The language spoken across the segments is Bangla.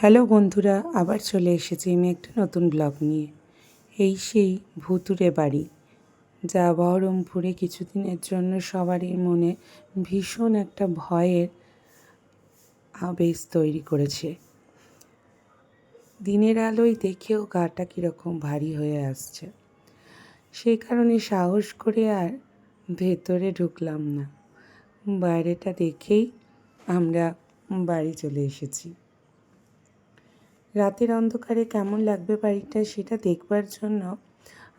হ্যালো বন্ধুরা, আবার চলে এসেছি আমি একটা নতুন ব্লগ নিয়ে। এই সেই ভুতুরে বাড়ি, যা বহরমপুরে কিছুদিনের জন্য সবারই মনে ভীষণ একটা ভয়ের আবেশ তৈরি করেছে। দিনের আলোয় দেখেও গাটা কীরকম ভারী হয়ে আসছে। সেই কারণে সাহস করে আর ভেতরে ঢুকলাম না। বাইরেটা দেখেই আমরা বাড়ি চলে এসেছি। রাতের অন্ধকারে কেমন লাগবে বাড়িটা সেটা দেখবার জন্য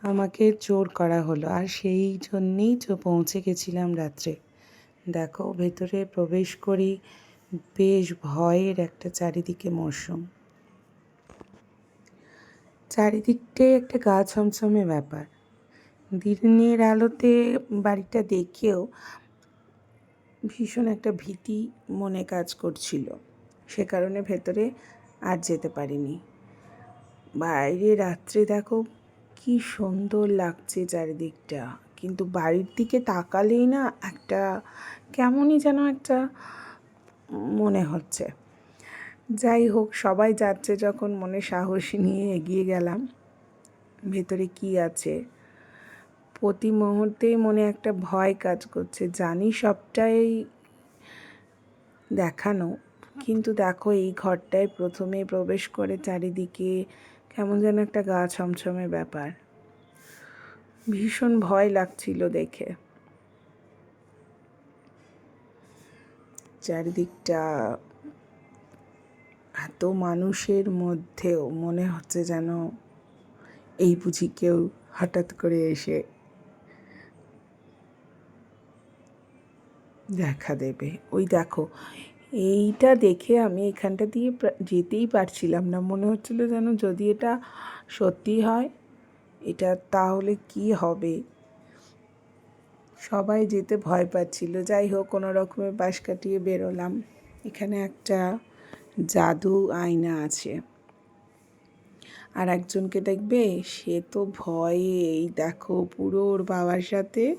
আমাকে জোর করা হলো। আর সেই জন্যেই পৌঁছে গেছিলাম রাত্রে। দেখো, ভেতরে প্রবেশ করি, বেশ ভয়ের একটা চারিদিকে মরশুম চারিদিকটাই একটা গা ছমছমে ব্যাপার। দিনের আলোতে বাড়িটা দেখেও ভীষণ একটা ভীতি মনে কাজ করছিল। সে কারণে ভেতরে আর যেতে পারিনি। বাইরে রাত্রে দেখো কি সুন্দর লাগছে চারিদিকটা। কিন্তু বাড়ির দিকে তাকালেই না একটা কেমনই যেন একটা মনে হচ্ছে। যাই হোক, সবাই যাচ্ছে যখন মনে সাহস নিয়ে এগিয়ে গেলাম। ভেতরে কি আছে? প্রতি মুহূর্তেই মনে একটা ভয় কাজ করছে। জানি সবটাই দেখানো। কিন্তু দেখো, এই ঘরটায় প্রথমে প্রবেশ করে চারিদিকে কেমন যেন একটা গা ছমছমে ব্যাপার। ভীষণ ভয় লাগছিল দেখে। চারিদিকটা এত মানুষের মধ্যেও মনে হচ্ছে যেন এই বুঝি কেউ হঠাৎ করে এসে দেখা দেবে। ওই দেখো এইটা দেখে আমি এখানটা দিয়ে যেতেই পারছিলাম না। মনে হচ্ছিল যেন যদি এটা সত্যি হয়, এটা তাহলে কি হবে? সবাই যেতে ভয় পাচ্ছিল। যাই হোক, কোনো রকমে বাঁশ কাটিয়ে বেরোলাম। এখানে একটা জাদু আয়না আছে। আর একজনকে দেখবে, সে তো ভয়ে, এই দেখো পুরো ওর বাবার সাথে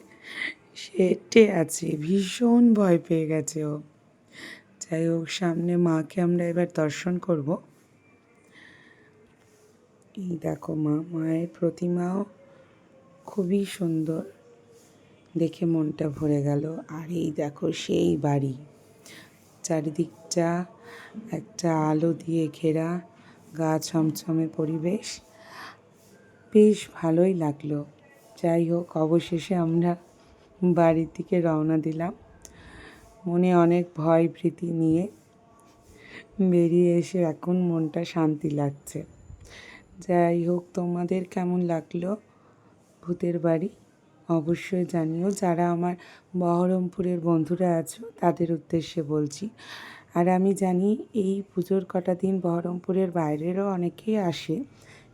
সেটে আছে, ভীষণ ভয় পেয়ে গেছে ও। যাই হোক, সামনে মাকে আমরা এবার দর্শন করব। এই দেখো মা, মায়ের প্রতিমাও খুবই সুন্দর। দেখে মনটা ভরে গেল। আর এই দেখো সেই বাড়ি। চারিদিকটা একটা আলো দিয়ে ঘেরা, গা ছমছমে পরিবেশ। বেশ ভালোই লাগল। যাই হোক, অবশেষে আমরা বাড়ির দিকে রওনা দিলাম। মনে অনেক ভয় ভীতি নিয়ে বেরিয়ে এসে এখন মনটা শান্তি লাগছে। যাই হোক, তোমাদের কেমন লাগল ভূতের বাড়ি? অবশ্যই জানিও, যারা আমার বহরমপুরের বন্ধুরা আছো, তাদের উদ্দেশ্যে বলছি। আর আমি জানি এই পুজোর কটা দিন বহরমপুরের বাইরেরও অনেকেই আসে,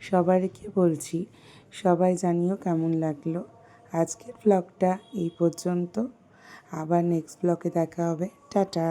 সবাইকে বলছি, সবাই জানিও কেমন লাগল। আজকের ব্লগটা এই পর্যন্ত। আবার নেক্সট ব্লকে দেখা হবে। টাটা।